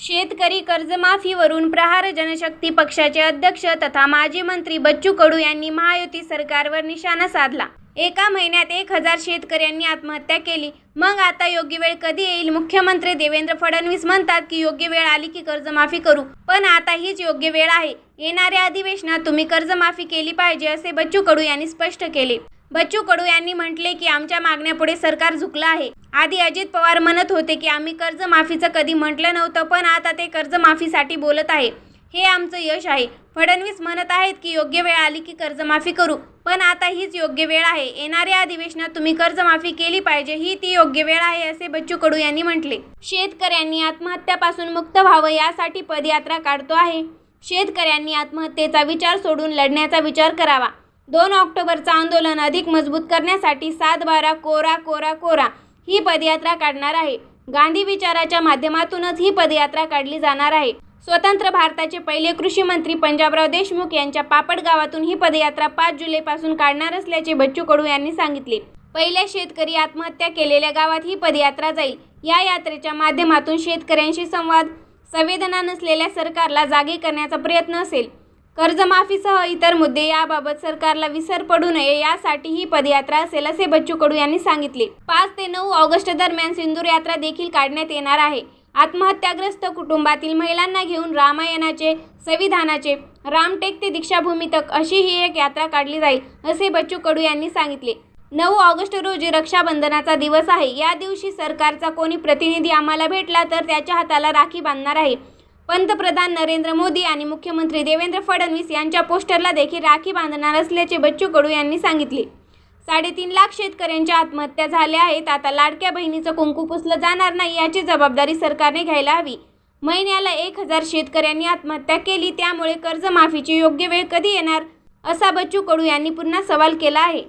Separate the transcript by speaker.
Speaker 1: शेतकरी कर्जमाफीवरून प्रहार जनशक्ती पक्षाचे अध्यक्ष तथा माजी मंत्री बच्चू कडू यांनी महायुती सरकारवर निशाणा साधला. एका महिन्यात एक हजार शेतकऱ्यांनी आत्महत्या केली. मग आता योग्य वेळ कधी येईल? मुख्यमंत्री देवेंद्र फडणवीस म्हणतात की योग्य वेळ आली की कर्जमाफी करू. पण आता हीच योग्य वेळ आहे. येणाऱ्या अधिवेशनात तुम्ही कर्जमाफी केली पाहिजे असे बच्चू कडू यांनी स्पष्ट केले. बच्चू कडू यांनी म्हटले की आमच्या मागण्यापुढे सरकार झुकलं आहे. आधी अजित पवार म्हणत होते की आम्ही कर्जमाफीचं कधी म्हटलं नव्हतं पण आता ते कर्जमाफीसाठी बोलत आहे. हे आमचं यश आहे. फडणवीस म्हणत आहेत की योग्य वेळ आली की कर्जमाफी करू पण आता हीच योग्य वेळ आहे. येणाऱ्या अधिवेशनात तुम्ही कर्जमाफी केली पाहिजे ही ती योग्य वेळ आहे असे बच्चू कडू यांनी म्हटले. शेतकऱ्यांनी आत्महत्यापासून मुक्त व्हावं यासाठी पदयात्रा काढतो आहे. शेतकऱ्यांनी आत्महत्येचा विचार सोडून लढण्याचा विचार करावा. दोन ऑक्टोबरचं आंदोलन अधिक मजबूत करण्यासाठी सात बारा कोरा कोरा कोरा ही पदयात्रा काढणार आहे. गांधी विचाराच्या माध्यमातूनच ही पदयात्रा काढली जाणार आहे. स्वतंत्र भारताचे पहिले कृषी मंत्री पंजाबराव देशमुख यांच्या पापड गावातून ही पदयात्रा पाच जुलैपासून काढणार असल्याचे बच्चू कडू यांनी सांगितले. पहिल्या शेतकरी आत्महत्या केलेल्या गावात ही पदयात्रा जाईल. या यात्रेच्या माध्यमातून शेतकऱ्यांशी संवाद संवेदना नसलेल्या सरकारला जागे करण्याचा प्रयत्न असेल. कर्जमाफीसह इतर मुद्दे याबाबत सरकारला विसर पडू नये यासाठी ही पदयात्रा असेल असे बच्चू कडू यांनी सांगितले. पाच ते नऊ ऑगस्ट दरम्यान सिंदूर यात्रा देखील काढण्यात येणार आहे. आत्महत्याग्रस्त कुटुंबातील महिलांना घेऊन रामायणाचे संविधानाचे रामटेक ते दीक्षाभूमी तक अशी ही एक यात्रा काढली जाईल असे बच्चू कडू यांनी सांगितले. नऊ ऑगस्ट रोजी रक्षाबंधनाचा दिवस आहे. या दिवशी सरकारचा कोणी प्रतिनिधी आम्हाला भेटला तर त्याच्या हाताला राखी बांधणार आहे. पंतप्रधान नरेंद्र मोदी आणि मुख्यमंत्री देवेंद्र फडणवीस यांच्या पोस्टरला देखील राखी बांधणार असल्याचे बच्चू कडू यांनी सांगितले. साडेतीन लाख शेतकऱ्यांच्या आत्महत्या झाल्या आहेत. आता लाडक्या बहिणीचं कुंकू पुसलं जाणार नाही याची जबाबदारी सरकारने घ्यायला हवी. महिन्याला एक हजार शेतकऱ्यांनी आत्महत्या केली त्यामुळे कर्जमाफीची योग्य वेळ कधी येणार? असा बच्चू कडू यांनी पुन्हा सवाल केला आहे.